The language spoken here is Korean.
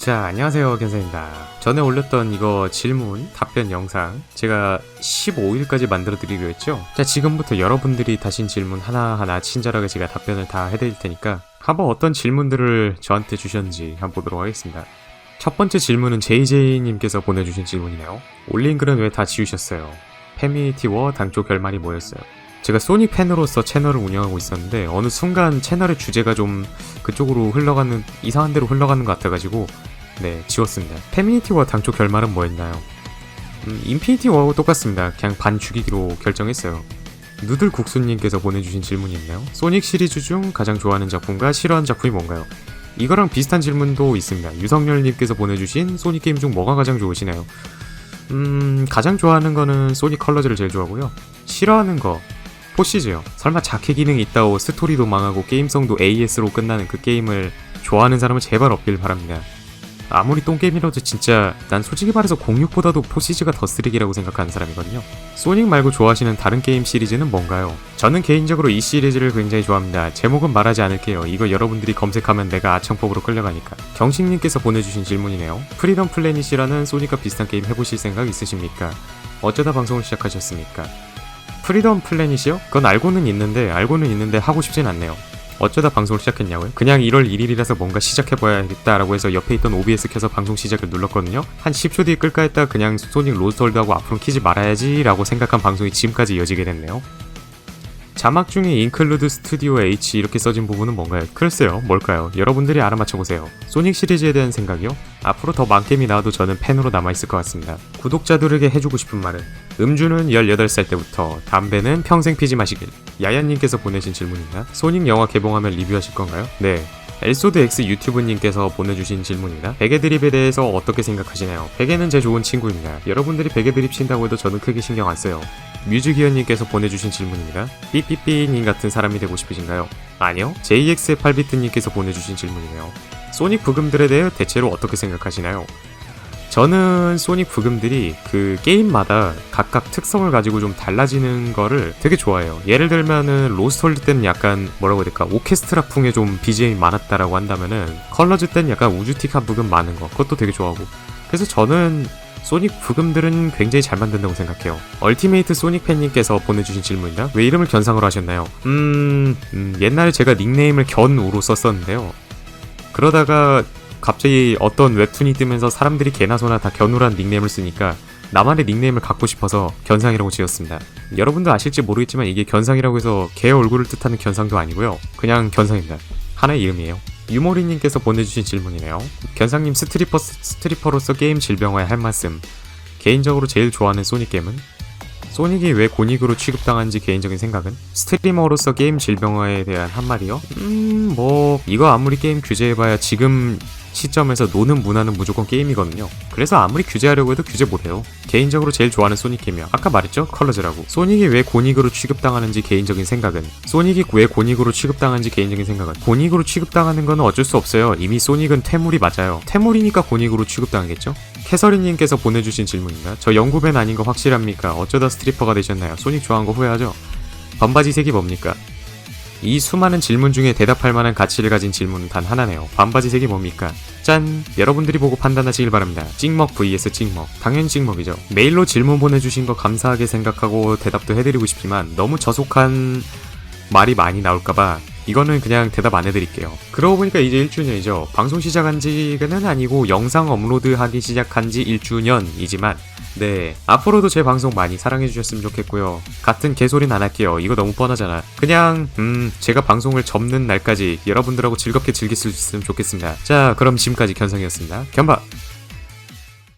자, 안녕하세요. 견사입니다. 전에 올렸던 이거 질문, 답변 영상 제가 15일까지 만들어 드리기로 했죠? 자, 지금부터 여러분들이 다신 질문 하나하나 친절하게 제가 답변을 다 해드릴 테니까 한번 어떤 질문들을 저한테 주셨는지 한번 보도록 하겠습니다. 첫 번째 질문은 JJ님께서 보내주신 질문이네요. 올린 글은 왜 다 지우셨어요? 페미니티워 당초 결말이 뭐였어요? 제가 소닉 팬으로서 채널을 운영하고 있었는데 어느 순간 채널의 주제가 좀 그쪽으로 흘러가는 이상한 데로 흘러가는 것 같아가지고 네 지웠습니다. 페미니티 워 당초 결말은 뭐였나요? 음, 인피니티 워하고 똑같습니다. 그냥 반 죽이기로 결정했어요. 누들 국수님께서 보내주신 질문이 있나요? 소닉 시리즈 중 가장 좋아하는 작품과 싫어하는 작품이 뭔가요? 이거랑 비슷한 질문도 있습니다. 유성열님께서 보내주신 소닉 게임 중 뭐가 가장 좋으시나요? 음, 가장 좋아하는 거는 소닉 컬러즈를 제일 좋아하고요. 싫어하는 거, 포시즈요. 설마 자켓 기능이 있다고 스토리도 망하고 게임성도 AS로 끝나는 그 게임을 좋아하는 사람은 제발 없길 바랍니다. 아무리 똥게임이라도 진짜 난 솔직히 말해서 06보다도 포시즈가 더 쓰레기라고 생각하는 사람이거든요. 소닉 말고 좋아하시는 다른 게임 시리즈는 뭔가요? 저는 개인적으로 이 시리즈를 굉장히 좋아합니다. 제목은 말하지 않을게요. 이거 여러분들이 검색하면 내가 아청법으로 끌려가니까. 경식님께서 보내주신 질문이네요. 프리덤 플래닛이라는 소닉과 비슷한 게임 해보실 생각 있으십니까? 어쩌다 방송을 시작하셨습니까? 프리덤 플래닛이요? 그건 알고는 있는데 알고는 있는데 하고 싶진 않네요. 어쩌다 방송을 시작했냐고요? 그냥 1월 1일이라서 뭔가 시작해봐야겠다라고 해서 옆에 있던 OBS 켜서 방송 시작을 눌렀거든요. 한 10초 뒤에 끌까 했다 그냥 소닉 로스트홀드하고 앞으로 키지 말아야지라고 생각한 방송이 지금까지 이어지게 됐네요. 자막 중에 인클루드 스튜디오 H 이렇게 써진 부분은 뭔가요? 글쎄요, 뭘까요? 여러분들이 알아맞혀 보세요. 소닉 시리즈에 대한 생각이요? 앞으로 더 많게임이 나와도 저는 팬으로 남아있을 것 같습니다. 구독자들에게 해주고 싶은 말은 음주는 18살 때부터, 담배는 평생 피지 마시길. 야야님께서 보내신 질문입니다. 소닉 영화 개봉하면 리뷰하실 건가요? 네. 엘소드 X 유튜브님께서 보내주신 질문입니다. 베개 드립에 대해서 어떻게 생각하시나요? 베개는 제 좋은 친구입니다. 여러분들이 베개 드립 친다고 해도 저는 크게 신경 안 써요. 뮤즈기어님께서 보내주신 질문입니다. 삐삐삐님 같은 사람이 되고 싶으신가요? 아니요. JX8비트님께서 보내주신 질문이네요. 소닉 부금들에 대해 대체로 어떻게 생각하시나요? 저는 소닉 부금들이 그 게임마다 각각 특성을 가지고 좀 달라지는 거를 되게 좋아해요. 예를 들면은 로스트홀드 때는 약간 뭐라고 해야 될까 오케스트라풍의 좀 BGM이 많았다라고 한다면은 컬러즈 때는 약간 우주틱한 부금 많은 거 그것도 되게 좋아하고 그래서 저는 소닉 부금들은 굉장히 잘 만든다고 생각해요. 얼티메이트 소닉 팬님께서 보내주신 질문입니다. 왜 이름을 견상으로 하셨나요? 음, 음, 옛날에 제가 닉네임을 견우로 썼었는데요. 그러다가 갑자기 어떤 웹툰이 뜨면서 사람들이 개나 소나 다 견우란 닉네임을 쓰니까 나만의 닉네임을 갖고 싶어서 견상이라고 지었습니다. 여러분도 아실지 모르겠지만 이게 견상이라고 해서 개 얼굴을 뜻하는 견상도 아니고요. 그냥 견상입니다. 하나의 이름이에요. 유모리님께서 보내주신 질문이네요. 견상님 스트리퍼, 스트리퍼로서 게임 질병화에 할 말씀. 개인적으로 제일 좋아하는 소닉 게임은? 소닉이 왜 고닉으로 취급당한지 개인적인 생각은? 스트리머로서 게임 질병화에 대한 한마디요? 음, 뭐, 이거 아무리 게임 규제해봐야 지금 시점에서 노는 문화는 무조건 게임이거든요. 그래서 아무리 규제하려고 해도 규제 못해요. 개인적으로 제일 좋아하는 소닉 게임이야. 아까 말했죠? 컬러즈라고. 소닉이 왜 고닉으로 취급당하는지 개인적인 생각은? 소닉이 왜 고닉으로 취급당하는지 개인적인 생각은? 고닉으로 취급당하는 건 어쩔 수 없어요. 이미 소닉은 태물이 맞아요. 태물이니까 고닉으로 취급당하겠죠? 캐서린님께서 보내주신 질문입니다. 저 영구밴 아닌 거 확실합니까? 어쩌다 스트리퍼가 되셨나요? 소닉 좋아한 거 후회하죠? 반바지 색이 뭡니까? 이 수많은 질문 중에 대답할 만한 가치를 가진 질문은 단 하나네요. 반바지 색이 뭡니까? 짠! 여러분들이 보고 판단하시길 바랍니다. 찍먹 vs 찍먹. 당연히 찍먹이죠. 메일로 질문 보내주신 거 감사하게 생각하고 대답도 해드리고 싶지만 너무 저속한 말이 많이 나올까봐 이거는 그냥 대답 안 해드릴게요. 그러고 보니까 이제 1주년이죠. 방송 시작한 지는 아니고 영상 업로드 하기 시작한 지 1주년이지만 네 앞으로도 제 방송 많이 사랑해 주셨으면 좋겠고요. 같은 개소리는 안 할게요. 이거 너무 뻔하잖아. 그냥 음 제가 방송을 접는 날까지 여러분들하고 즐겁게 즐길 수 있으면 좋겠습니다. 자 그럼 지금까지 견성이었습니다. 견바